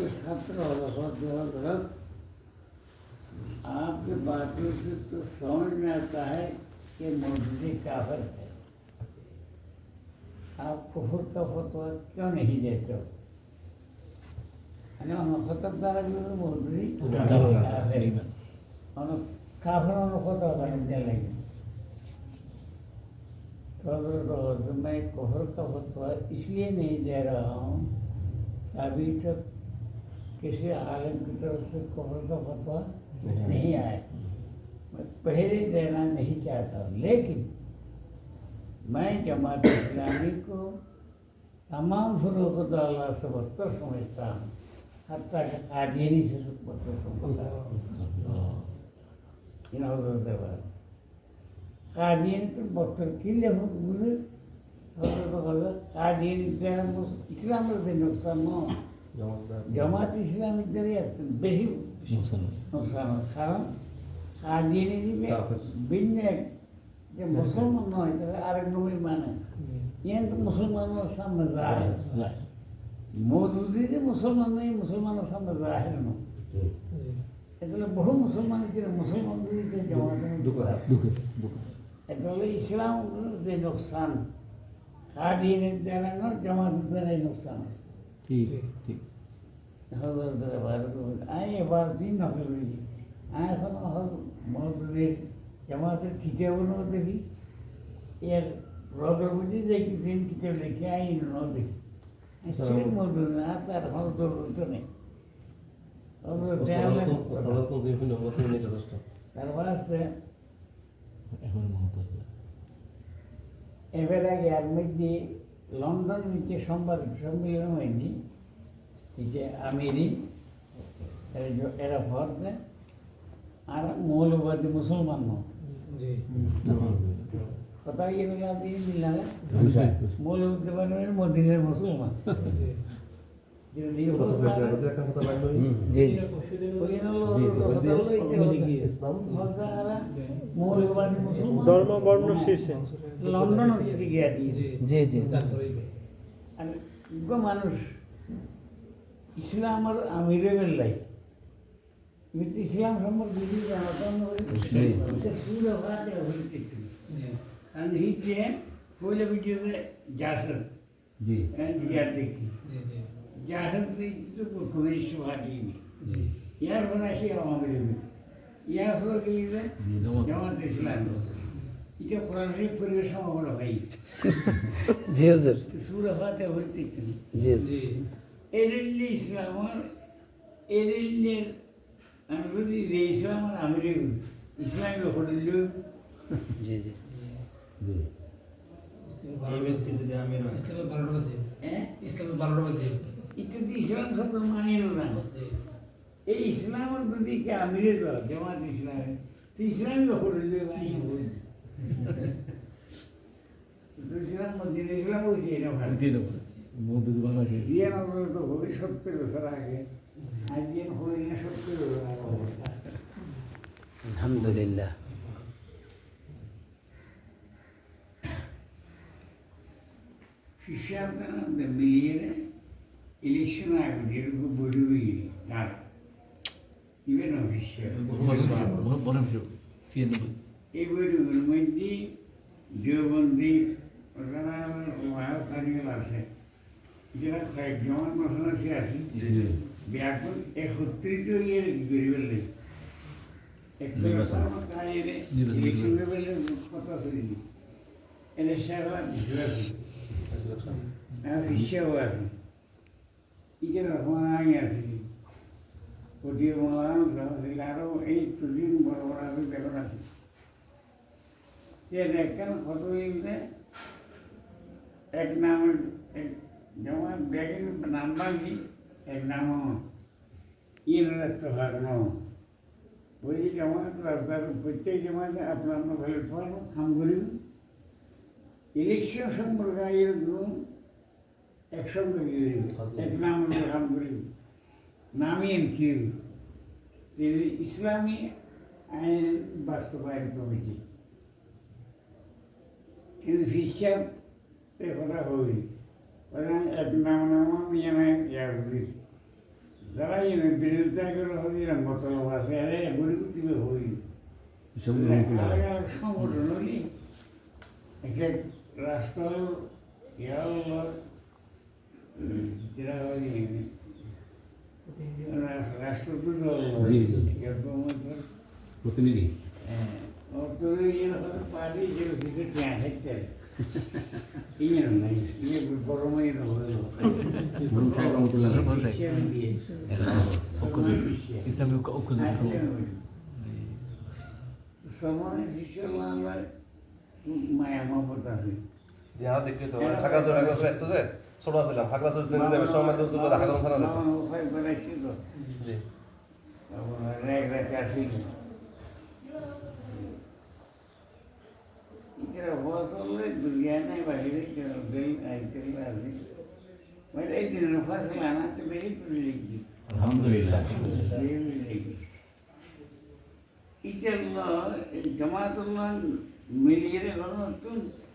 आपके छात्र और बहुत बहुत गलत आपके बातों से तो समझ में आता है कि मौजूदी काफर है आप कुफर का फतवा क्यों नहीं देते हो અને આનો ખતરનાક વિરુદ્ધ મૌજૂદી કાફર है। और काफरों को पता करने लगे तो हजरत हजरत मैं कुफर का फतवा इसलिए नहीं दे रहा हूँ अभी तक किसी आलम की तरफ़ से कौन का फतवा नहीं आया। मैं पहले देना नहीं चाहता हूँ लेकिन मैं जमात इस्लामी को तमाम फरूक तो से बदतर समझता हूँ हत्या के कादियनी से सब बदतर समझता हूँ। कादीन तो बदतर के लिए मुझे तो कादियनी देना इस्लाम से नुकसान ना ইসলামীদের এত বেশি নোকসান হয় কারণ কাদিয়ানি দিবে কাফের। ভিন্ন এক যে মুসলমান নয় তারা আরেক নবী মানে ইয়ান তো মুসলমানের সামনে যায় মৌদুদি যে মুসলমান নেই মুসলমানের সামনে যায় না এগুলো বহু মুসলমান ছিল মুসলমান দিতে জমাতে এগুলো ইসলাম যে নোকসান কাদিয়ানির ঠিক ঠিক। হজরতের ভারত আমি এবার দিন নকল করেছি আমি এখন মহদুদের জামাতের কিতাবও দেখি। এর রজর বুঝি যে কিছু কিতাব লিখে আই ন দেখি। সিলেট মজুর না তার হজর তো নেই তার বাস্তে এখন মহৎ আছে। এবার আগে আর মধ্যে লন্ডন নিতে সম্বাদ সম্মেলন হয়নি যে আমিরি এরা ভর দেয় আর মৌলবাদী মুসলমান নয় কথা এগুলো আপনি দিলাম। মৌলবাদী মদিনের মুসলমান। ধর্ম বর্ণ শীর্ষে। লন্ডন থেকে গিয়া দিয়েছে জি জি। মানুষ ইসলাম আর আমিরে বেল্লাই কিন্তু ইসলাম সম্পর্কে কারণ জি। ইয়ার দেখি। তো কমিউনিস্ট পার্টি ইয়ার পরে আসি আমাদের ইয়ার পরে গিয়ে জামাত ইসলাম এটা কোরআন শরীফ পরিবেশ সমাগম হয় জি হুজুর সুরা ফাতে হইতে জি এরিল্লি ইসলামর এরিল্লের আমি যদি যে ইসলামর আমির ইসলাম হরিল জি জি ইসলামের বারোটা বাজে হ্যাঁ ইসলামের বারোটা বাজে ইত্যাদি ইসলাম শব্দ মানিয়ে না। এই ইসলামের যদি কে আমিরে তো জামাত ইসলামে। তো ইসলামই হল ইসলাম তো না আলহামদুলিল্লাহ। শিষ্য আপনার মিলিয়ে নেয় election act, there is no body not even official. এই বইগুলোর মধ্যে দেওবন্দি ওখানে ওয়াহকারীয় আছে যেটা কয়েক জমান মশলাসে আছে ব্যাপন একত্রিত ইয়ে করি বললে কথা চলিনি এনে সারা আছে হিসাবও আছে আগে আছে। ওটির মলানো ছিল আরও এই দুদিন বড় বড় আছে দেখুন আছে। সে দেখেন কত হয়েছে। এক নাম যেমন ব্যাগের নাম ভাঙি এক নাম রাখতে পারব বলছি জামাত রাস্তার প্রত্যেক জামাতে আপনার ভালো পারব খাম করিব ইলেকশন সম্পর্কে এরকম একসঙ্গে গিয়ে এক নাম হলো খাম করিব নামিয়েন কি ইসলামী আইন বাস্তবায়ন কমিটি। কিন্তু হিসাব এ কথা হই এক নাম নাম ইয়ে নাই ইয়া বুঝি যারা এই বিরোধিতা করে হবে এরকম মতলব আছে। আরে গরিব দিবে হই। সংগঠন হলি একটা রাষ্ট্র ইয়া হলো যেটা হয় রাষ্ট্রদূত। এরকম প্রতিনিধি। এরকম পার্টি কিছু ট্যাঁ থাকতে দিয়ে। ইসলামী ঐক্য ঐক্য সময় মায়া মহব্বত আছে। যে হ্যাঁ দেখলি তো খাগড়াছড়ি খাগড়াছড়ি আসতেছে ছোট ছিলাম খাগড়াছড়ি থেকে যাবে। সব মাধ্যমে চলে ঢাকা ছাড়া যেত জি আলহামদুলিল্লাহ। ইটা জমাতুল্লাহ মিলিয়ে গণ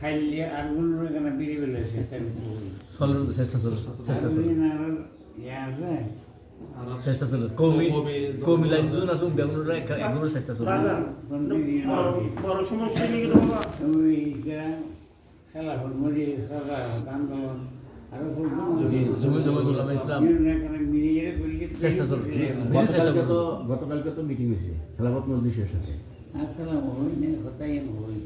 খাইলে আরগুলো কেন বেরিয়ে বেলে চেষ্টা চলো চেষ্টা চলো চেষ্টা চলো চেষ্টা চলো কৌমি কৌমি লাইন দুজন আসুন বেগুনরা একগুলো চেষ্টা চলো বড় সমস্যা কি ওই খেলা হল মরি সরকার আন্দোলন গতকালকে তো করো। গতকালকে তো মিটিং হয়েছে। খেলাফত মজলিসের সাথে আসসালাম হই না হতাই হই।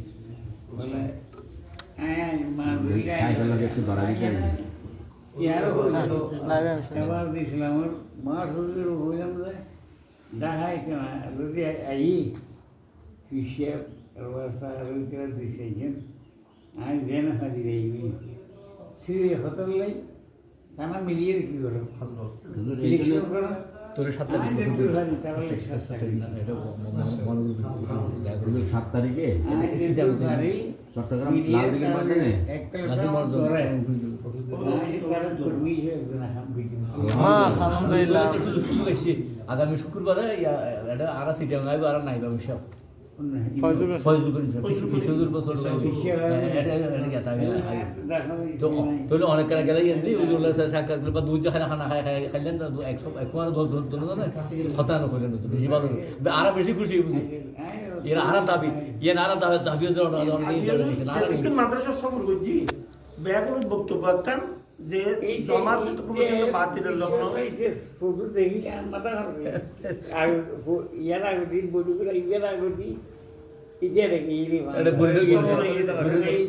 সাইকেলটাকে একটু বাড়াই দিতে। এবার দিয়েছিলাম ওর কেনা যদি আই হিসেব ব্যবস্থা দিছে আমি যেন হারি যাইবি শ্রী হতল লাই মিলিয়ে কি করো ইলেকশন করো সাত তারিখে চট্টগ্রাম লাল দিঘির ময়দানে আলহামদুলিল্লাহ আগামী শুক্রবারে ইয়া- এটা আর সিটি আইব আর নাই আমি সব ফয়জুল করিম ফয়জুল বছর এটা এটা গেতা তো তাহলে অনেক কারা গেলে এমনি সাক্ষাৎ বা দুই খানা খানা খাই খাই খাইলেন একশো এক মাস ধর ধর ধরে না হতানো করলেন বেশি ভালো আর বেশি খুশি বুঝি এরা আর দাবি ইয়ে আর দাবি দাবি মাদ্রাসা সফর করছি ব্যাগুলোর বক্তব্য একটা যে জমাত কোনো বাতিলের লগ্ন। শুধু দেখি মাথা ইয়ার আগতি বলি করে ইয়ার আগতি ইজে রেখে ইলি এটা বরিশাল গিয়েছে। এই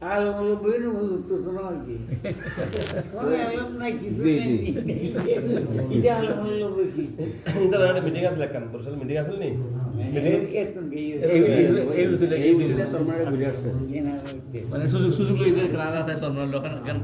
যে বেড়া এটা গেল দেরি হচ্ছে কেন তোয়াজ করে আর বইন কি কোনো এলাম নাই কিছু এটা হলো বই কি ইতার একটা মিটিং আছে লেখান বরিশাল মিটিং আছে নি ইয়ে না করতে মানে সুযোগ সুযোগ লইতে কারা আছে সরমার লোকান কারণ